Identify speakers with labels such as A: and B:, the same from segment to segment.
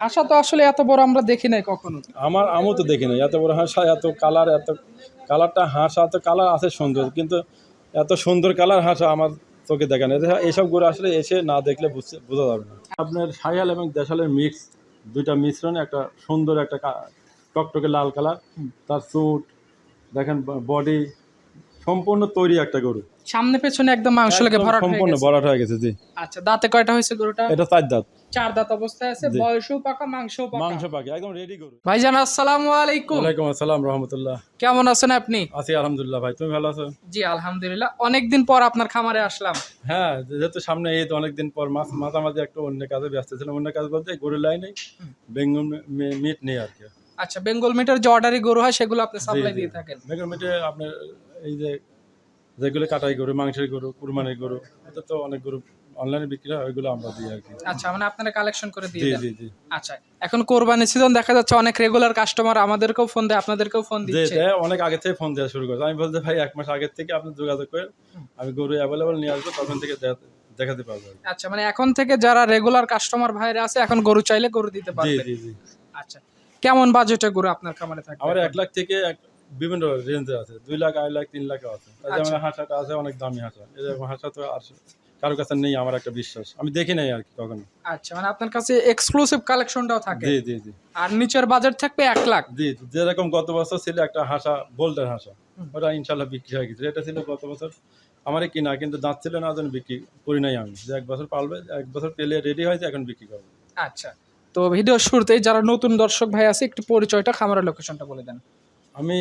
A: আশা তো আসলে এত বড় আমরা দেখি নাই কখনো।
B: আমার আমও তো দেখি নাই এত বড় হাঁসা এত কালার এত কালারটা হাঁসা এত কালার আছে সুন্দর কিন্তু এত সুন্দর কালার হাঁসা আমার চোখে দেখে না এইসব গরু আসলে এসে না দেখলে বুঝতে বোঝা যাবে না। আপনার সাইয়াল এবং দেশালের মিক্স দুইটা মিশ্রণে একটা সুন্দর একটা কা- টকটকে লাল কালার তার স্যুট দেখেন বডি সম্পূর্ণ তৈরি একটা গরু।
A: সামনে পেছনে একদম মাংস লেগে ভরাট
B: সম্পূর্ণ। ভরাট হয়ে গেছে জি।
A: আচ্ছা দাঁতে কয়টা হয়েছে গরুটা?
B: এটা চার দাঁত।
A: চার দাঁত অবস্থায় আছে বয়সও পাকা মাংসও পাকা।
B: মাংস পাখি একদম রেডি গরু।
A: ভাইজান আসসালামু আলাইকুম।
B: ওয়ালাইকুম আসসালাম রহমতুল্লাহ।
A: কেমন আছেন আপনি?
B: আছি আলহামদুলিল্লাহ ভাই তুমি ভালো আছো?
A: জি আলহামদুলিল্লাহ। অনেকদিন পর আপনার খামারে আসলাম।
B: হ্যাঁ যেহেতু সামনে ঈদ অনেকদিন পর মাছ মাঝামাঝি একটু অন্য কাজে ব্যস্ত ছিলাম। অন্য কাজ বলতে গরু লাইনে বেঙ্গল মিট নেই আর কি।
A: আচ্ছা বেঙ্গল মিটার যে অর্ডারি গরু হয় সেগুলো আপনি সাপ্লাই দিয়ে থাকেন।
B: বেঙ্গল মিটে আপনার এই যে যেগুলো কাটাই গরু মাংসের গরু কুরবানির গরু এটা তো অনেক গরু অনলাইনে বিক্রি হয় ওইগুলো আমরা দিই আর কি।
A: আচ্ছা মানে আপনারা কালেকশন করে দিয়ে
B: জি
A: দেন?
B: জি জি।
A: আচ্ছা এখন কোরবানি সিজন দেখা যাচ্ছে অনেক রেগুলার কাস্টমার আমাদেরকেও ফোন দেয় আপনাদেরকেও ফোন
B: যে
A: দিচ্ছে।
B: এটা অনেক আগে থেকে ফোন দেওয়া শুরু করেছে। আমি বলতে ভাই এক মাস আগের থেকে আপনি যোগাযোগ করেন আমি গরু অ্যাভেলেবল নিয়ে আসব তখন থেকে দেখা- দেখাতে পারব আর কি।
A: আচ্ছা মানে এখন থেকে যারা রেগুলার কাস্টমার ভাইরা আছে এখন গরু চাইলে গরু দিতে
B: জি
A: পারবে।
B: জি জি।
A: আচ্ছা কেমন বাজেটে গরু আপনার খামারে থাকবে?
B: আমার এক লাখ থেকে এক বিভিন্ন রেঞ্জে আছে। দুই লাখ আড়াই লাখ তিন লাখ আছে। আর যেমন
A: আচ্ছা।
B: হাঁসাটা আছে অনেক দামি হাঁসা এরকম হাঁসা তো আর কারও কাছে নেই আমার একটা বিশ্বাস। আমি দেখি নাই আর কি কখনো।
A: আচ্ছা মানে আপনার কাছে এক্সক্লুসিভ কালেকশনটাও থাকে।
B: জি জি জি।
A: আর নিচের বাজেট থাকবে এক লাখ।
B: জি যেরকম গত বছর ছিল একটা হাঁসা বোল্ডার হাঁসা। ওটা ইনশাল্লাহ বিক্রি হয়ে গেছে। এটা ছিল গত বছর। আমারই কিনা কিন্তু দাঁত ছিল না জন্য বিক্রি করি নাই আমি। যে এক বছর পালবে এক বছর পেলে রেডি হয়েছে এখন বিক্রি করব।
A: আচ্ছা। তো ভিডিও শুরুতেই যারা নতুন দর্শক ভাই আছে একটু পরিচয়টা খামারের লোকেশনটা বলে দেন।
B: আমি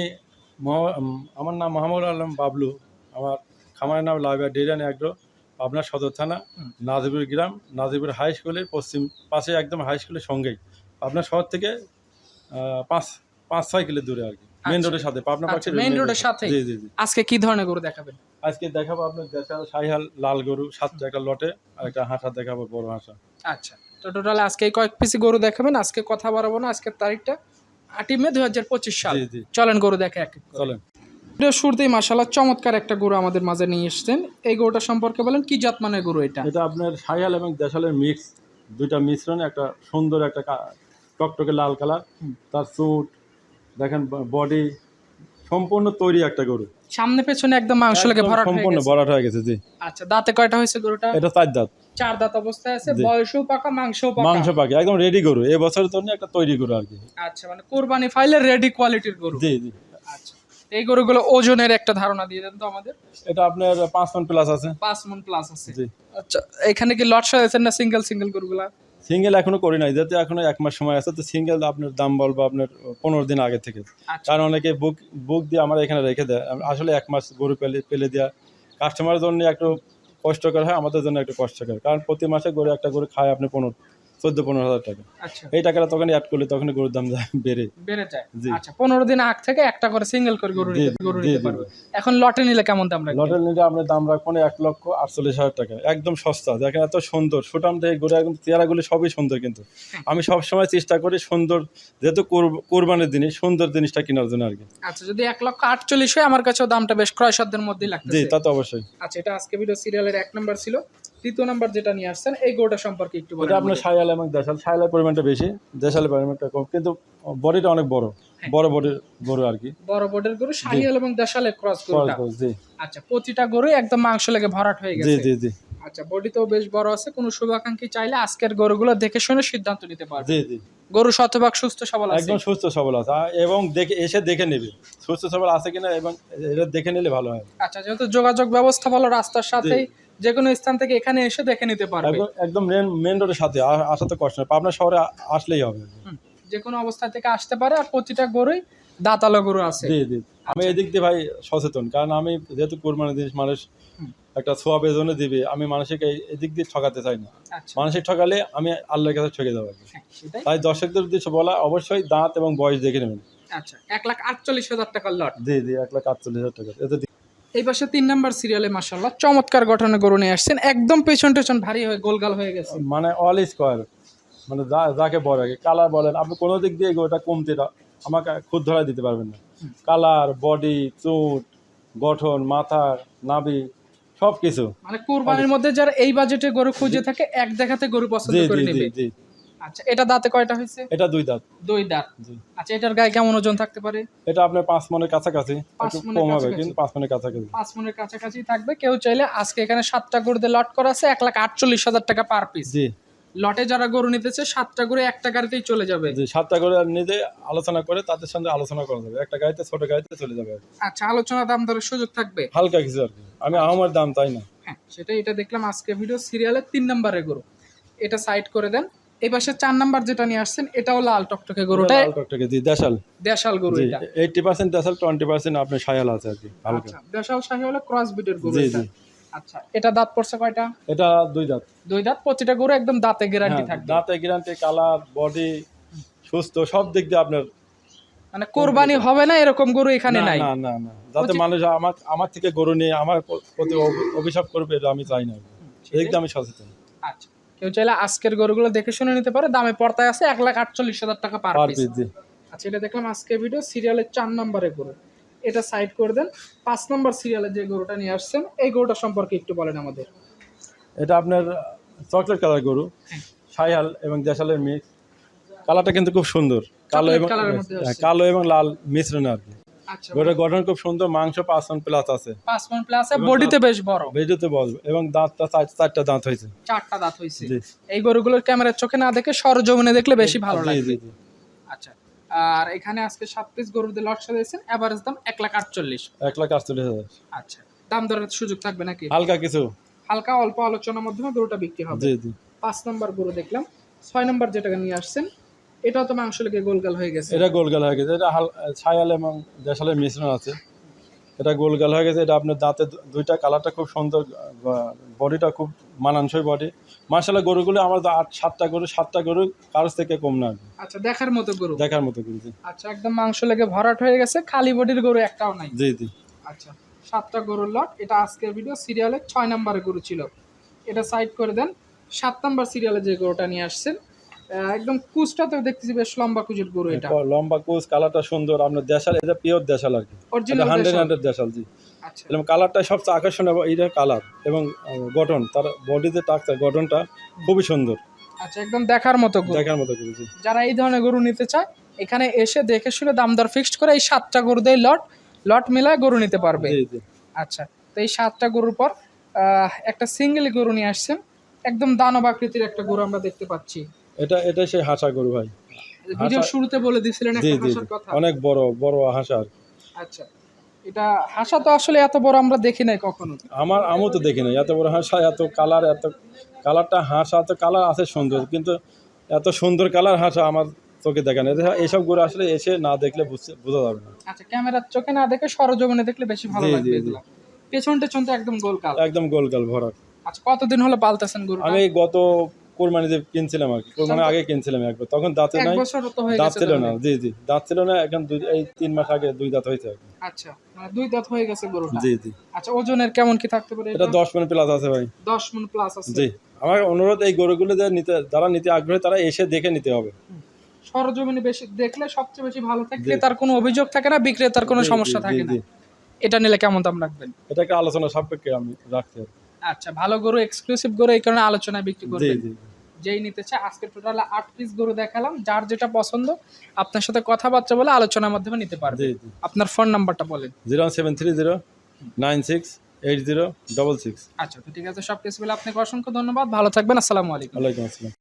B: আমার নাম মোহাম্মদ আলম বাবলু। আমার খামারের নাম লাইবা ডেরিয়ান অ্যাগ্রো। আপনার সদর থানা
A: হুম।
B: নাজিপুর গ্রাম নাজিপুর হাই স্কুলের পশ্চিম পাশে একদম হাই স্কুলের সঙ্গেই। আপনার শহর থেকে পাঁচ পাঁচ ছয় কিলো দূরে আর কি। মেন। রোডের সাথে পাবনা
A: আচ্ছা, main
B: main
A: road এর
B: road-
A: সাথেই?
B: জি জি জি।
A: আজকে কি ধরনের গরু দেখাবেন?
B: আজকে দেখাবো আপনার দেশাল শাহিহাল লাল গরু সাত একটা লটে আর একটা হাঁসা দেখাবো বড় হাঁসা।
A: আচ্ছা তো টোটাল আজকে কয়েক পিসি গরু দেখাবেন আজকে কথা বাড়াবো না আজকের তারিখটা আটই মে দুই হাজার পঁচিশ সাল। চলেন গরু দেখে এক এক
B: চলেন।
A: ভিডিও শুরুতেই মাসাল্লাহ চমৎকার একটা গরু আমাদের মাঝে নিয়ে এসেছেন। এই গরুটা সম্পর্কে বলেন কি জাত মানের গরু এটা?
B: এটা আপনার শাহিয়াল এবং দেশালের মিক্স দুইটা মিশ্রণে একটা সুন্দর একটা টকটকে লাল কালার তার স্যুট দেখেন বডি সম্পূর্ণ তৈরি একটা গরু।
A: সামনে পেছনে একদম মাংস লেগে ভরাট
B: সম্পূর্ণ। ভরাট হয়ে গেছে জি।
A: আচ্ছা দাঁতে কয়টা হয়েছে গরুটা?
B: এটা চার দাঁত।
A: চার দাঁত অবস্থায় আছে। বয়সও পাকা মাংসও পাকা।
B: মাংস পাখি একদম রেডি গরু। এই বছরের জন্য একটা তৈরি গরু আর কি।
A: আচ্ছা মানে কোরবানি ফাইলের রেডি কোয়ালিটির গরু।
B: জি জি।
A: এই গরুগুলো ওজনের একটা ধারণা দিয়ে দেন তো আমাদের।
B: এটা আপনার পাঁচ টন প্লাস আছে।
A: পাঁচ মন প্লাস আছে।
B: জি।
A: আচ্ছা এখানে কি লট সাজাইছেন না সিঙ্গেল সিঙ্গেল গরুগুলা?
B: সিঙ্গেল এখনও করি নাই যেহেতু এখনও এক মাস সময় আছে তো সিঙ্গেল আপনার দাম বলব আপনার পনেরো দিন আগে থেকে।
A: আচ্ছা।
B: কারণ অনেকে বুক বুক দিয়ে আমার এখানে রেখে দেয়। আসলে এক মাস গরু পেলে পেলে দেওয়া কাস্টমারের জন্য একটু কষ্টকর হয় আমাদের জন্য একটু কষ্টকর। কারণ প্রতি মাসে গরু একটা গরু খায় আপনি পনেরো চোদ্দ পনেরো হাজার টাকা।
A: আচ্ছা।
B: এই টাকাটা তখন অ্যাড করলে তখন গরুর দাম বেড়ে
A: বেড়ে যায়। আচ্ছা পনেরো দিন আগ থেকে একটা করে সিঙ্গেল করে গরু গরু নিতে পারবে। এখন লটে নিলে কেমন দাম রাখবেন?
B: লটের নিলে আপনার দাম রাখব এক লক্ষ আটচল্লিশ হাজার টাকা। একদম সস্তা দেখেন এত সুন্দর। সুটাম থেকে গরু একদম চেহারাগুলি সবই সুন্দর কিন্তু। আমি সব সময় চেষ্টা করি সুন্দর যেহেতু কোর- কোরবানির জিনিস সুন্দর জিনিসটা কেনার জন্য আর কি
A: আচ্ছা যদি এক লক্ষ আটচল্লিশ হয় আমার কাছেও দামটা বেশ ক্রয় সাধ্যের মধ্যেই
B: জি তা তো অবশ্যই।
A: আচ্ছা এটা আজকে ভিডিও সিরিয়ালের এক নম্বর ছিল। দ্বিতীয় নাম্বার যেটা নিয়ে আসছেন এই গরুটা সম্পর্কে একটু বলেন
B: এটা আপনার সায়াল এবং দেশাল। সায়ালের পরিমাণটা বেশি দেশালের পরিমাণটা কম। কিন্তু বডিটা অনেক বড়
A: হ্যাঁ।
B: বড় বডির গরু আর কি।
A: বড় বোর্ডের গরু শাহিয়াল এবং দেশালের ক্রস গরুটা।
B: জি।
A: আচ্ছা প্রতিটা গরু একদম মাংস লেগে ভরাট হয়ে গেছে।
B: জি জি জি।
A: আচ্ছা বডিতেও বেশ বড় আছে কোনো শুভাকাঙ্ক্ষী চাইলে আজকের গরুগুলো দেখে শুনে সিদ্ধান্ত নিতে পারবে।
B: জি জি।
A: গরু শতভাগ সুস্থ সবল আছে।
B: একদম সুস্থ সবল আছে। এবং দেখে এসে দেখে নেবে। সুস্থ সবল আছে কিনা এবং এটা দেখে নিলে ভালো হয়।
A: আচ্ছা যেহেতু যোগাযোগ ব্যবস্থা ভালো রাস্তার সাথেই যে কোনো স্থান থেকে এখানে এসে দেখে নিতে পারবে।
B: একদম মেন রোডের সাথে আসা তো কষ্ট পাবনা শহরে আসলেই হবে।
A: যে কোনো অবস্থা থেকে আসতে পারে আর প্রতিটা গরুই দাঁতালো গরু আছে।
B: জি জি। আমি এদিক দিয়ে ভাই সচেতন কারণ আমি যেহেতু কোরবানি জিনিস মানুষ একটা সোয়াবের জন্য দিবে আমি মানুষকে এই- এদিক দিয়ে ঠকাতে চাই না।
A: আচ্ছা।
B: মানুষের ঠকালে আমি আল্লাহর কাছে ঠকে যাব।
A: হ্যাঁ,
B: তাই দর্শকদের উদ্দেশ্যে বলা অবশ্যই দাঁত এবং বয়স দেখে নেবেন।
A: আচ্ছা এক লাখ আটচল্লিশ হাজার টাকার লট।
B: জি জি এক লাখ আটচল্লিশ হাজার টাকা।
A: এই পাশে তিন নাম্বার সিরিয়ালে মাসাল্লাহ চমৎকার গঠনে গরু নিয়ে আসছেন। একদম পেছন টেছন ভারী হয়ে গোলগাল হয়ে গেছে।
B: মানে অল স্কোয়ার মানে যা যাকে বলে কালার বলেন আপনি কোনো দিক দিয়ে ওটা কমতে আমাকে খুদ ধরা দিতে পারবেন না। কালার বডি চুট গঠন মাথা নাভি সব কিছু
A: মানে কোরবানির মধ্যে যারা এই বাজেটে গরু খুঁজে থাকে এক দেখাতে গরু পছন্দ করে নেবে। আচ্ছা এটা দাঁতে কয়টা হয়েছে?
B: এটা দুই দাঁত।
A: দুই দাঁত। আচ্ছা এটার গায়ে কেমন ওজন থাকতে পারে?
B: এটা আপনার পাঁচ মনের কাছাকাছি কম হবে কিন্তু পাঁচ মনের কাছাকাছি।
A: পাঁচ মনের কাছাকাছি থাকবে। কেউ চাইলে আজকে এখানে সাতটা গরুতে লট করা আছে এক লাখ আটচল্লিশ হাজার টাকা পার পিস।
B: জি।
A: লটে যারা গরু নিতেছে সাতটা গরু একটা গাড়িতেই চলে যাবে।
B: জি সাতটা করে নিজে আলোচনা করে তাদের সঙ্গে আলোচনা করা যাবে। একটা গাড়িতে ছোট গাড়িতে চলে যাবে।
A: আচ্ছা আলোচনা দাম দরের সুযোগ থাকবে?
B: হালকা কিছু আর কি। আমি আমার দাম তাই না।
A: হ্যাঁ সেটা এটা দেখলাম আজকে ভিডিও সিরিয়ালের তিন নম্বরের গরু। এটা সাইড করে দেন। এই পাশে চার নাম্বার যেটা নিয়ে আসছেন এটাও লাল টকটকে গরুটা
B: লাল টকটকে জি দেশাল।
A: দেশাল গরু এটা।
B: এইটটি পার্সেন্ট দেশাল টোয়েন্টি পার্সেন্ট আপনার সায়াল আছে আর কি হালকা।
A: আচ্ছা দেশাল ক্রস বিটের গরু এটা। আচ্ছা এটা দাঁত পড়ছে কয়টা?
B: এটা দুই দাঁত।
A: দুই দাঁত প্রতিটা গরু একদম দাঁতে গ্যারান্টি থাকবে।
B: দাঁতে গ্যারান্টি কালার বডি সুস্থ সব দিক দিয়ে আপনার
A: মানে কোরবানি হবে না এরকম গরু এখানে নাই?
B: না না না। যাতে মানুষ আমার আমার থেকে গরু নিয়ে আমার প্রতি অভিশাপ করবে এটা আমি চাই না। দিক আমি সচেতন।
A: আচ্ছা কেউ চাইলে আজকের গরুগুলো দেখে শুনে নিতে পারে। দামে পড়তায় আছে এক লাখ আটচল্লিশ হাজার টাকা পার পিস আচ্ছা এটা দেখলাম আজকের ভিডিও সিরিয়ালের চার নম্বরের গরু। এটা সাইড করে দেন। পাঁচ নম্বর সিরিয়ালে যে গরুটা নিয়ে আসছেন এই গরুটা সম্পর্কে একটু বলেন আমাদের।
B: এটা আপনার চকলেট কালার গরু
A: হ্যাঁ।
B: সাইহাল এবং দেশালের মিক্স কালারটা কিন্তু খুব সুন্দর। কালো এবং হ্যাঁ। কালো এবং লাল মিশ্রণ আর কি।
A: আচ্ছা
B: গঠন খুব সুন্দর মাংস প্লাস আছে।
A: পাঁচ মন প্লাস বডিতে বেশ বড়।
B: এবং দাঁতটা চারটা দাঁত হয়েছে।
A: চারটা দাঁত হয়েছে। এই গরুগুলোর ক্যামেরার চোখে না দেখে সরজমিনে দেখলে বেশি ভালো
B: জি।
A: আচ্ছা আর এখানে আজকে সাত পিস গরুদের লট সাজিয়েছেন এভারেজ দাম এক লাখ আটচল্লিশ।
B: এক লাখ আটচল্লিশ হাজার।
A: আচ্ছা দাম দরের সুযোগ থাকবে নাকি?
B: হালকা কিছু।
A: হালকা অল্প আলোচনার মাধ্যমে গরুটা বিক্রি হবে।
B: জি জি।
A: পাঁচ নম্বর গরু দেখলাম। ছয় নম্বর যেটা নিয়ে আসছেন এটাও তো মাংস লেগে গোলগাল হয়ে গেছে।
B: এটা গোলগাল হয়ে গেছে। এটা হাল ছায়াল এবং দেশালের মিশ্রণ আছে। এটা গোলগাল হয়ে গেছে। এটা আপনার দাঁতে দুইটা কালারটা খুব সুন্দর বডিটা খুব মানানসই বডি। মার্শাল্লাহ গরুগুলো আমার আট সাতটা গরু সাতটা গরু কারোর থেকে কম না।
A: আচ্ছা দেখার মতো গরু?
B: দেখার মতো গরু
A: আচ্ছা একদম মাংস লেগে ভরাট হয়ে গেছে। খালি বডির গরু একটাও নাই।
B: জি জি।
A: আচ্ছা সাতটা গরুর লট। এটা আজকের ভিডিও সিরিয়ালের ছয় নম্বরের গরু ছিল। এটা সাইড করে দেন। সাত নম্বর সিরিয়ালে যে গরুটা নিয়ে আসছেন একদম কুচটাতেও দেখতেছি বেশ লম্বা কুচের গরু এটা।
B: লম্বা কোচ কালারটা সুন্দর আপনার দেশাল এটা পিওর দেশাল আর কি। হান্ড্রেড হান্ড্রেড দেশাল। জি।
A: আচ্ছা।
B: এবং কালারটা সবচেয়ে আকর্ষণীয় এইটা কালার এবং গঠন তার বডিতে টাকচার গঠনটা খুবই সুন্দর।
A: আচ্ছা একদম দেখার মতো গরু।
B: দেখার মতো গরু
A: যারা এই ধরনের গরু নিতে চায় এখানে এসে দেখে শুনে দাম দর ফিক্সড করে এই সাতটা গরু দেয় লট লট মিলায় গরু নিতে পারবে।
B: জি জি।
A: আচ্ছা তো এই সাতটা গরুর পর আহ, একটা সিঙ্গেল গরু নিয়ে আসছেন। একদম দানব আকৃতির একটা গরু আমরা দেখতে পাচ্ছি।
B: এটা এটা সেই হাসা গরু ভাই।
A: ভিডিও শুরুতে বলে দিছিলেন একটা হাসার কথা।
B: অনেক বড় বড় হাসা আর কি।
A: আচ্ছা। এটা হাসা তো আসলে এত বড় আমরা দেখি নাই কখনো।
B: আমার আমও তো দেখি নাই। এত বড় হাসা এত কালার এত কালারটা হাসা এত কালার আছে সুন্দর কিন্তু এত সুন্দর কালার হাসা আমার চোখে দেখা না। এইসব গরু আসলে এসে না দেখলে বুঝতে বোঝা যাবে না।
A: আচ্ছা ক্যামেরার চোখে না দেখে সরজমিনে দেখলে বেশি ভালো লাগবে
B: জি, জি।
A: এগুলো। পেছন টেছন তো একদম গোল কাল
B: একদম গোল গাল ভরা
A: আচ্ছা কতদিন হলো পালতেছেন গরু
B: আমি গত কোরবানি যে কিনছিলাম আর কি কোরবানি আগে কিনছিলাম একবার। তখন দাঁতে নাই দাঁত ছিল না। জি জি দাঁত ছিল না এখন দুই এই তিন মাস আগে দুই দাঁত হয়েছে
A: আচ্ছা মানে দুই দাঁত হয়ে গেছে গরুটা।
B: জি জি।
A: আচ্ছা ওজনের কেমন কি থাকতে পারে
B: এটা প্লাস আছে ভাই।
A: মন প্লাস আছে?
B: জি আমার অনুরোধ এই গরুগুলো যে নিতে যারা নিতে আগ্রহী তারা এসে দেখে নিতে হবে।
A: সরজমিনে বেশি দেখলে সবচেয়ে বেশি ভালো থাকে। ক্রেতার কোনো অভিযোগ থাকে না বিক্রেতার কোনো সমস্যা থাকে না। এটা নিলে কেমন দাম রাখবেন?
B: এটা একটা আলোচনা সাপেক্ষে আমি রাখতে।
A: আচ্ছা ভালো গরু এক্সক্লুসিভ গরু এই কারণে আলোচনায় বিক্রি
B: করবে
A: যেই নিতে চায় আজকে টোটাল আট পিস গরু দেখালাম যার যেটা পছন্দ আপনার সাথে কথাবার্তা বলে আলোচনার মাধ্যমে নিতে পারবে। আপনার ফোন নাম্বারটা বলেন।
B: Zero seven three zero nine six eight zero double six.
A: আচ্ছা তো ঠিক আছে সব কিছু বলে আপনাকে অসংখ্য ধন্যবাদ। ভালো থাকবেন আসসালামু আলাইকুম।
B: ওয়ালাইকুম আসসালাম।